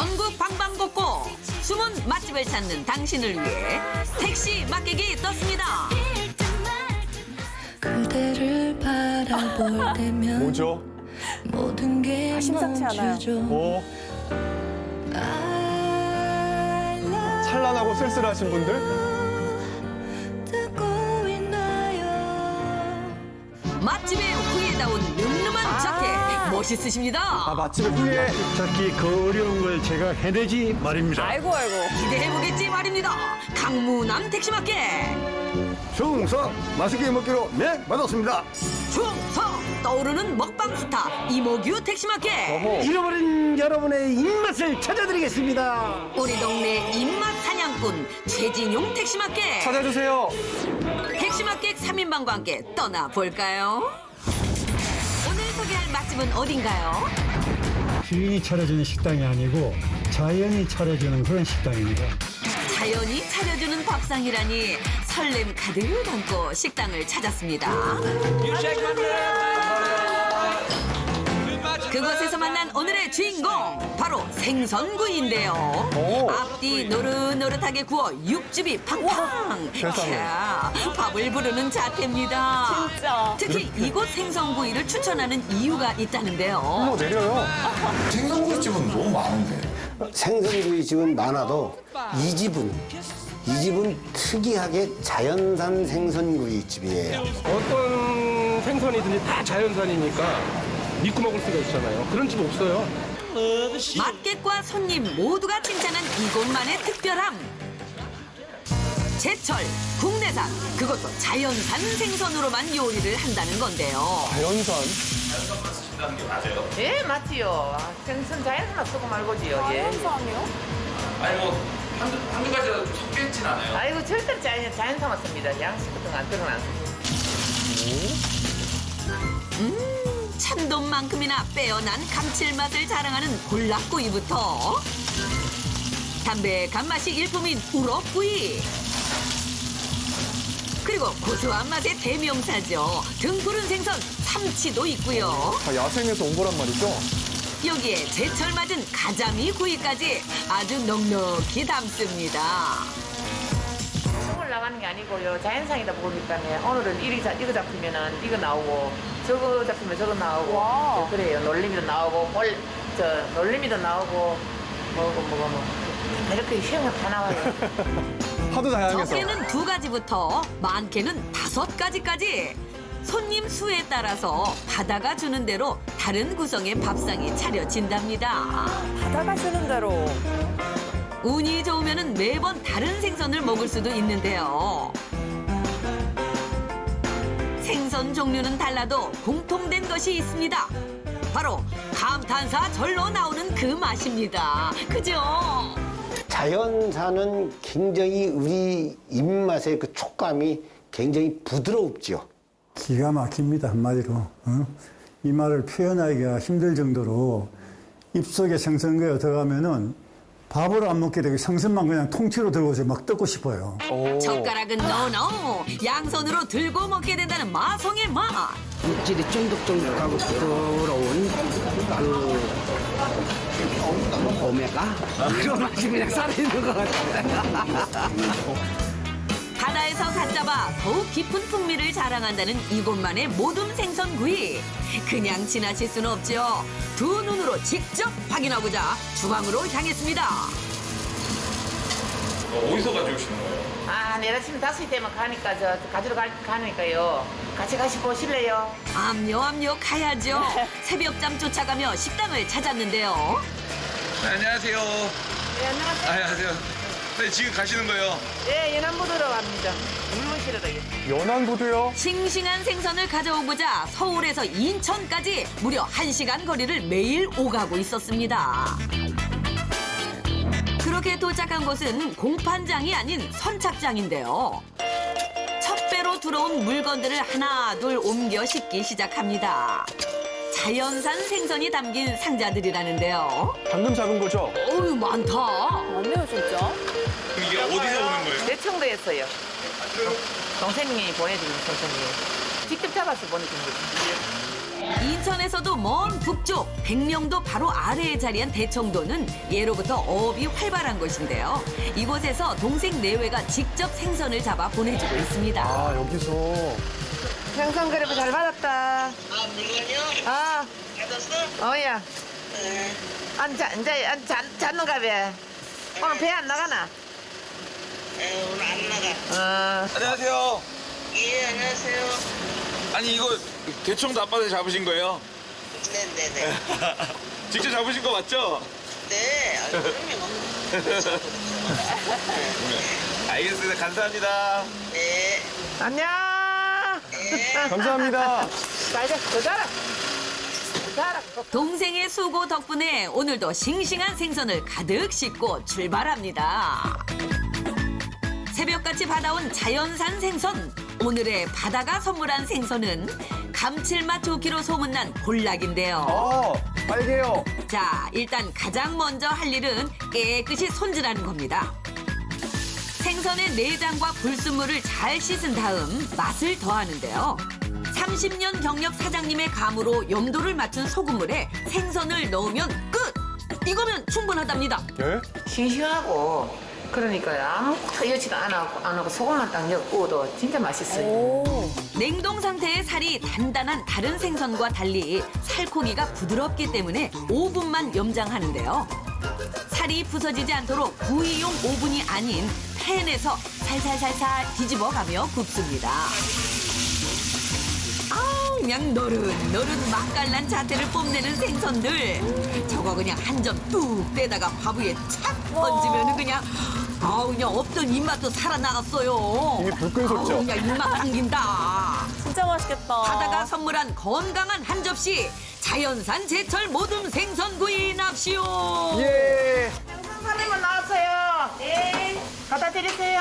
전국 방방곡곡 숨은 맛집을 찾는 당신을 위해 택시 막객이 떴습니다. 그대를 바라볼 때면 뭐죠? 모든 게 아, 심상치 않아요. 멈추죠. 어? I love 찬란하고 쓸쓸하신 분들? 듣고 있나요? 맛집의 멋있으십니다. 아, 맛집의 후예. 찾기 그 어려운 걸 제가 해내지 말입니다. 아이고 아이고. 기대해보겠지 말입니다. 강무남 택시 막객 충성 맛있게 먹기로 네 받았습니다. 충성 떠오르는 먹방 스타 이모규 택시 막객 어허. 잃어버린 여러분의 입맛을 찾아드리겠습니다. 우리 동네 입맛 사냥꾼 최진용 택시 막객 찾아주세요. 택시 막객 3인방과 함께 떠나볼까요? 소개할 맛집은 어딘가요? 주인이 차려주는 식당이 아니고 자연이 차려주는 그런 식당입니다. 자연이 차려주는 밥상이라니 설렘 가득 담고 식당을 찾았습니다. 그곳에서 만난 오늘의 주인공 바로 생선구이인데요. 오, 앞뒤 노릇노릇하게 구워 육즙이 팡팡. 세상에. 이야, 밥을 부르는 자태입니다. 진짜. 특히 이곳 생선구이를 추천하는 이유가 있다는데요. 어머, 내려요. 생선구이집은 너무 많은데. 생선구이 집은 많아도 이 집은 이 집은 특이하게 자연산 생선구이 집이에요. 어떤 생선이든지 다 자연산이니까 믿고 먹을 수가 있잖아요. 그런 집 없어요. 맛객과 손님 모두가 칭찬한 이곳만의 특별함. 제철, 국내산, 그것도 자연산 생선으로만 요리를 한다는 건데요. 자연산. 예, 맞지요. 아, 생선 자연산 쓰고 말고지요. 예. 자연산이요? 아니 뭐 한두, 한두 가지가 좀 섞여 있진 않아요. 아이고 절대 자연 자연산 맞습니다. 양식 같은 거안 들어놨습니다. 음, 참돔만큼이나 빼어난 감칠맛을 자랑하는 볼락구이부터 담백한 맛이 일품인 우럭구이 그리고 고소한 맛의 대명사죠. 등푸른 생선 삼치도 있고요. 다 야생에서 온 거란 말이죠? 여기에 제철 맞은 가자미 구이까지 아주 넉넉히 담습니다. 나가는 게 아니고요. 자연산이다 보니까 오늘은 이리 자, 이거 잡히면은 이거 나오고 저거 잡히면 저거 나오고 와. 예, 그래요. 놀림이도 나오고 뭘, 저 놀림이도 나오고 뭐고 뭐고 뭐 이렇게 희한한 다 나와요. 하도 다양해서. 적게는 두 가지부터 많게는 다섯 가지까지 손님 수에 따라서 바다가 주는 대로 다른 구성의 밥상이 차려진답니다. 바다가 주는 대로. 운이 좋으면 매번 다른 생선을 먹을 수도 있는데요. 생선 종류는 달라도 공통된 것이 있습니다. 바로 감탄사 절로 나오는 그 맛입니다. 그죠? 자연산은 굉장히 우리 입맛의 그 촉감이 굉장히 부드럽죠. 기가 막힙니다 한마디로. 어? 이 말을 표현하기가 힘들 정도로 입속에 생선구이가 들어가면은 밥을 안 먹게 되고 생선만 그냥 통째로 들고서 막 뜯고 싶어요. 오. 젓가락은 노노 양손으로 들고 먹게 된다는 마성의 맛. 육질이 쫀득쫀득하고 부드러운 그 오메가 그런 맛이 그냥 살아있는 것 같아요. 바다에서 갓 잡아 더욱 깊은 풍미를 자랑한다는 이곳만의 모둠 생선구이. 그냥 지나칠 수는 없죠. 두 눈으로 직접 확인하고자 주방으로 향했습니다. 어, 어디서 가져오시는 거예요? 아, 내일 아침 5시 되면 가니까 저 가지러 가, 가니까요. 같이 가시 보실래요? 암요 암요 가야죠. 새벽잠 쫓아가며 식당을 찾았는데요. 네, 안녕하세요. 네, 안녕하세요. 안녕하세요. 네, 지금 가시는 거예요? 예, 연안부두로 갑니다. 물건 실으러 연안부두요? 싱싱한 생선을 가져오고자 서울에서 인천까지 무려 한시간 거리를 매일 오가고 있었습니다. 그렇게 도착한 곳은 공판장이 아닌 선착장인데요. 첫 배로 들어온 물건들을 하나 둘 옮겨 싣기 시작합니다. 자연산 생선이 담긴 상자들이라는데요. 방금 잡은 거죠? 어우 많다. 맞네요 진짜. 어디서 오는 거예요? 내청도였어요. 동생님이 보내드린 선생님. 직접 잡아서 보내준 거죠. 인천에서도 먼 북쪽 백령도 바로 아래에 자리한 대청도는 예로부터 어업이 활발한 곳인데요. 이곳에서 동생 내외가 직접 생선을 잡아 보내주고 있습니다. 아, 여기서. 생선 그래도 잘 받았다. 아, 물건이요? 아. 받았어? 어야. 네. 이제, 안, 자, 잤는가 봐. 오늘 배 안 나가나? 네, 오늘 안 나가. 어. 안녕하세요. 예, 안녕하세요. 아니 이거 대청도 앞바다에 잡으신 거예요? 네네네. 직접 잡으신 거 맞죠? 네, 아유, 그럼요. 알겠습니다. 감사합니다. 네. 안녕. 감사합니다. 자, 이제 더 자라. 더 자라. 동생의 수고 덕분에 오늘도 싱싱한 생선을 가득 싣고 출발합니다. 새벽같이 받아온 자연산 생선. 오늘의 바다가 선물한 생선은 감칠맛 좋기로 소문난 볼락인데요. 어, 빨개요. 자, 일단 가장 먼저 할 일은 깨끗이 손질하는 겁니다. 생선의 내장과 불순물을 잘 씻은 다음 맛을 더하는데요. 30년 경력 사장님의 감으로 염도를 맞춘 소금물에 생선을 넣으면 끝! 이거면 충분하답니다. 예? 싱싱하고 그러니까요 아무 터여지도 안 하고 안 하고 소금만 딱 넣고도 진짜 맛있어요. 냉동 상태의 살이 단단한 다른 생선과 달리 살코기가 부드럽기 때문에 5분만 염장하는데요. 살이 부서지지 않도록 구이용 오븐이 아닌 팬에서 살살살살 뒤집어가며 굽습니다. 그냥 노릇 노릇 맛깔난 자태를 뽐내는 생선들 저거 그냥 한 점 뚝 떼다가 밥 위에 착 얹으면 그냥 아우 그냥 없던 입맛도 살아나갔어요 이미 불끈 솟죠? 아우, 그냥 입맛 당긴다 진짜 맛있겠다. 바다가 선물한 건강한 한 접시 자연산 제철 모둠 생선구이 납시오 예. 사장님은 나왔어요. 네. 갖다 드리세요.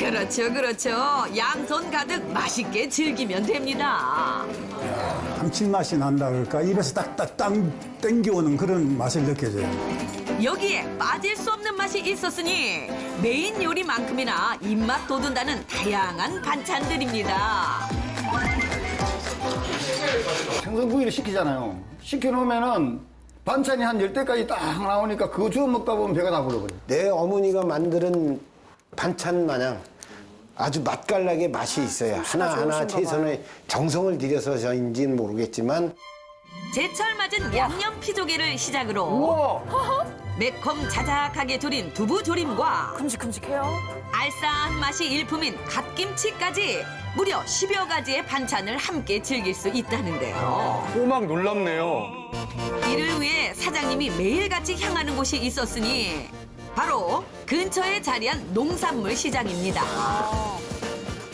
그렇죠 그렇죠 양손 가득 맛있게 즐기면 됩니다 감칠맛이 난다 그럴까 입에서 딱딱 땅 땡겨오는 그런 맛을 느껴져요. 여기에 빠질 수 없는 맛이 있었으니 메인 요리만큼이나 입맛 돋운다는 다양한 반찬들입니다. 생선구이를 시키잖아요. 시켜놓으면은 반찬이 한 열대까지딱 나오니까 그거 주워 먹다 보면 배가 다 불러버려요. 내 어머니가 만드는 반찬 마냥 아주 맛깔나게 맛이 있어요. 하나하나 최선의 정성을 들여서인지는 모르겠지만 제철 맞은 양념 피조개를 시작으로 매콤 자작하게 조린 두부 조림과 큼직큼직해요. 알싸한 맛이 일품인 갓김치까지 무려 10여 가지의 반찬을 함께 즐길 수 있다는데요. 꼬막 놀랍네요. 이를 위해 사장님이 매일같이 향하는 곳이 있었으니 바로 근처에 자리한 농산물 시장입니다.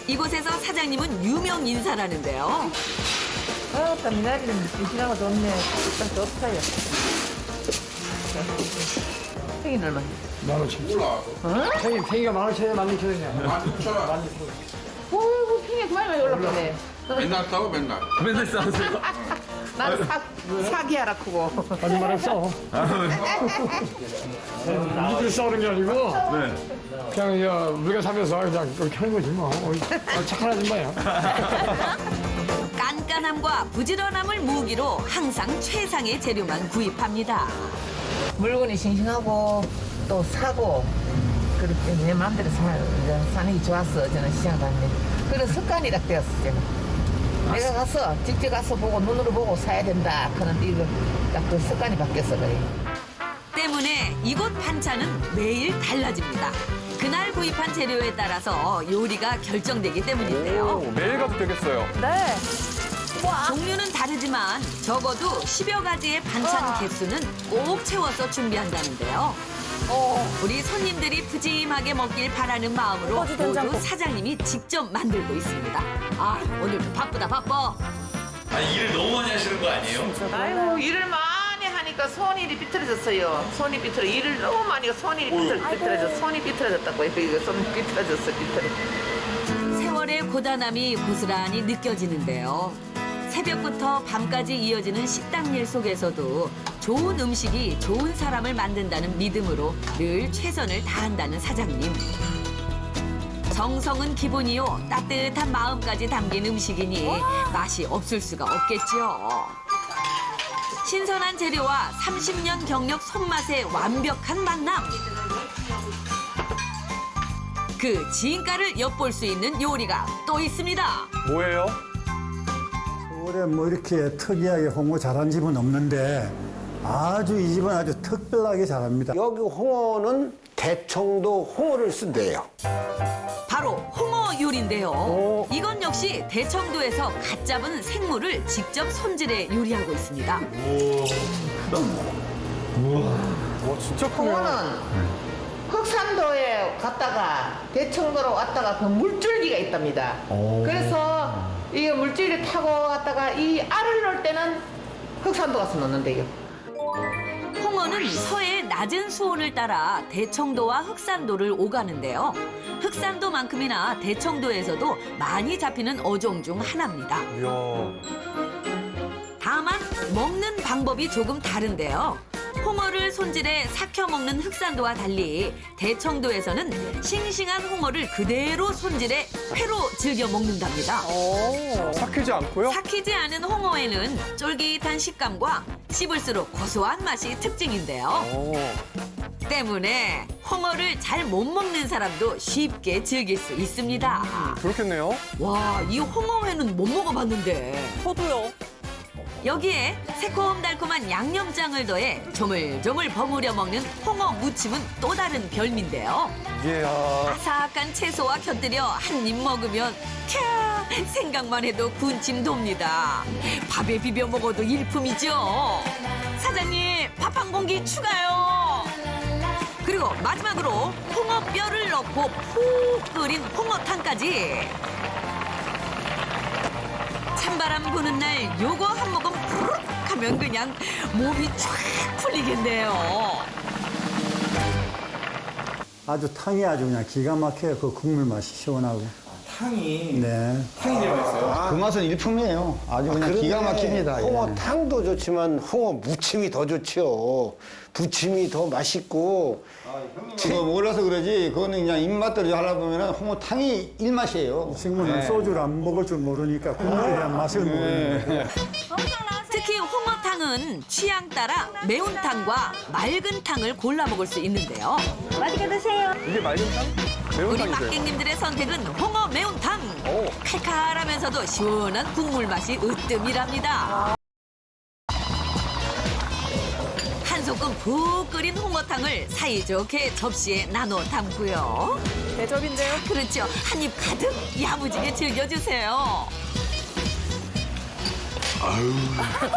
이곳에서 사장님은 유명 인사라는데요. 어, 미나리는 미나리가 좋네. 일단 좋다요. 팽이 얼마? 만 원씩. 몰라. 팽이, 팽이가 만 원씩에 만 원씩이냐. 어이구, 팽이 그만 많이 올랐네. 맨날 싸워 맨날. 맨날 싸우세요? 나는 사, 사기하라 크고. 아주 말을 싸워. 우리들 싸우는 게 아니고. 그냥 야, 우리가 살면서 그냥 그렇게 하는 거지 뭐. 어이, 아, 착한 아줌마야. 깐깐함과 부지런함을 무기로 항상 최상의 재료만 구입합니다. 물건이 싱싱하고 또 사고 그렇게 내 마음대로 사, 사는 게 좋았어 저는 시장 갔네 그런 습관이라 되었어 제가 내가 가서 직접 가서 보고 눈으로 보고 사야 된다 그런 이거 딱 그 습관이 바뀌었어 그래 때문에 이곳 반찬은 매일 달라집니다. 그날 구입한 재료에 따라서 요리가 결정되기 때문인데요. 오, 매일 가도 되겠어요. 네. 종류는 다르지만 적어도 10여 가지의 반찬 개수는 꼭 채워서 준비한다는데요. 우리 손님들이 푸짐하게 먹길 바라는 마음으로 된장국. 모두 사장님이 직접 만들고 있습니다. 아, 오늘도 바쁘다 바빠. 아니 일을 너무 많이 하시는 거 아니에요? 아이고 일을 많이 하니까 손이 비틀어졌어요 손이 비틀어 일을 너무 많이 해서 손이 비틀어, 비틀어졌어 손이 비틀어졌다고 이거 이거 손이 비틀어졌어 비틀어 세월의 고단함이 고스란히 느껴지는데요. 새벽부터 밤까지 이어지는 식당 일 속에서도 좋은 음식이 좋은 사람을 만든다는 믿음으로 늘 최선을 다한다는 사장님. 정성은 기본이요 따뜻한 마음까지 담긴 음식이니 맛이 없을 수가 없겠죠. 신선한 재료와 30년 경력 손맛의 완벽한 만남. 그 지인가를 엿볼 수 있는 요리가 또 있습니다. 뭐예요? 올해 뭐 이렇게 특이하게 홍어 잘한 집은 없는데 아주 이 집은 아주 특별하게 잘합니다. 여기 홍어는 대청도 홍어를 쓴대요. 바로 홍어 요리인데요. 이건 역시 대청도에서 갓 잡은 생물을 직접 손질해 요리하고 있습니다. 와, 진짜 크네요. 홍어는 흑산도에 갔다가 대청도로 왔다가 그 물줄기가 있답니다. 그래서 이 물줄기 타고 갔다가 이 알을 넣을 때는 흑산도 가서 넣는데요. 홍어는 서해의 낮은 수온을 따라 대청도와 흑산도를 오가는데요. 흑산도만큼이나 대청도에서도 많이 잡히는 어종 중 하나입니다. 이야. 다만 먹는 방법이 조금 다른데요. 홍어를 손질해 삭혀 먹는 흑산도와 달리 대청도에서는 싱싱한 홍어를 그대로 손질해 회로 즐겨 먹는답니다. 삭히지 않고요? 삭히지 않은 홍어에는 쫄깃한 식감과 씹을수록 고소한 맛이 특징인데요. 오. 때문에 홍어를 잘 못 먹는 사람도 쉽게 즐길 수 있습니다. 그렇겠네요. 와, 이 홍어회는 못 먹어봤는데. 저도요. 여기에 새콤달콤한 양념장을 더해 조물조물 버무려 먹는 홍어 무침은 또 다른 별미인데요. 이야. 아삭한 채소와 곁들여 한 입 먹으면 캬 생각만 해도 군침 돕니다. 밥에 비벼 먹어도 일품이죠. 사장님 밥 한 공기 추가요. 그리고 마지막으로 홍어 뼈를 넣고 푹 끓인 홍어탕까지. 찬바람 부는 날 요거 한 모금 푸르륵 하면 그냥 몸이 쫙 풀리겠네요. 아주 탕이 아주 그냥 기가 막혀요. 그 국물 맛이 시원하고. 탕이 네. 탕이 되어 있어요. 그 맛은 일품이에요. 아주 그냥 그런데 기가 막힙니다. 예. 홍어탕도 좋지만 홍어 무침이 더 좋지요. 부침이 더 맛있고 그거 몰라서 그러지 그거는 그냥 입맛대로 하다 보면 홍어탕이 일맛이에요. 친구는 소주를 안 먹을 줄 모르니까 국물에 대한 맛을 모르는 거예요. 특히 홍어탕은 취향 따라 매운탕과 맑은 탕을 골라 먹을 수 있는데요. 이게 맑은 탕? 매운 우리 탕이세요? 막객님들의 선택은 홍어 매운탕. 오. 칼칼하면서도 시원한 국물 맛이 으뜸이랍니다. 한 소끔 푹 끓인 홍어탕을 사이좋게 접시에 나눠 담고요. 대접인데요. 그렇죠. 한 입 가득 야무지게 즐겨주세요.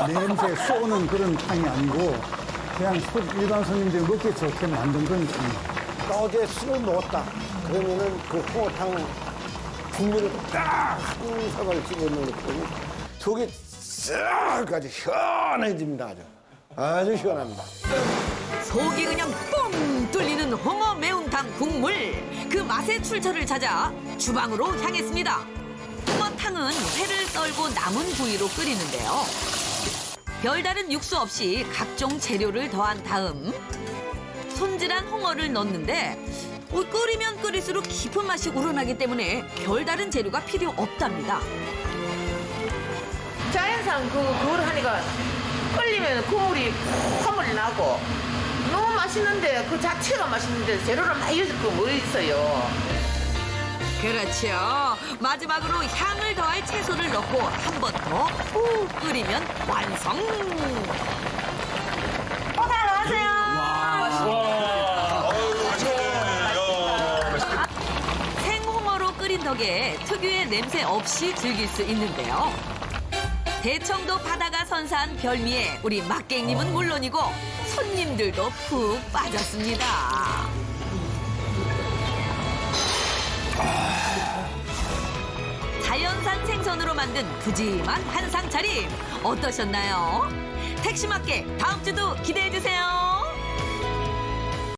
냄새 쏘는 그런 탕이 아니고 그냥 소- 일반 손님들이 먹기 좋게 만든 건 탕이에요. 어제 술을 먹었다. 그러면은 그 홍어탕 국물을 딱한 사발 집어넣고 속이 싹 아주 시원해집니다. 아주 아주 시원합니다. 속이 그냥 뻥 뚫리는 홍어 매운탕 국물. 그 맛의 출처를 찾아 주방으로 향했습니다. 홍어탕은 회를 썰고 남은 부위로 끓이는데요. 별다른 육수 없이 각종 재료를 더한 다음 손질한 홍어를 넣는데 어, 끓이면 끓일수록 깊은 맛이 우러나기 때문에 별다른 재료가 필요 없답니다. 자연산 그, 그걸 하니까 끓이면 국물이 콧물 나고 너무 맛있는데 그 자체가 맛있는데 재료를 많이 넣을 거뭐 있어요. 그렇죠. 마지막으로 향을 더할 채소를 넣고 한 번 더 푹 끓이면 완성. 끓인 덕에 특유의 냄새 없이 즐길 수 있는데요. 대청도 바다가 선사한 별미에 우리 막객님은 물론이고 손님들도 푹 빠졌습니다. 자연산 생선으로 만든 푸짐한 한상 차림 어떠셨나요? 택시 맞게 다음 주도 기대해 주세요.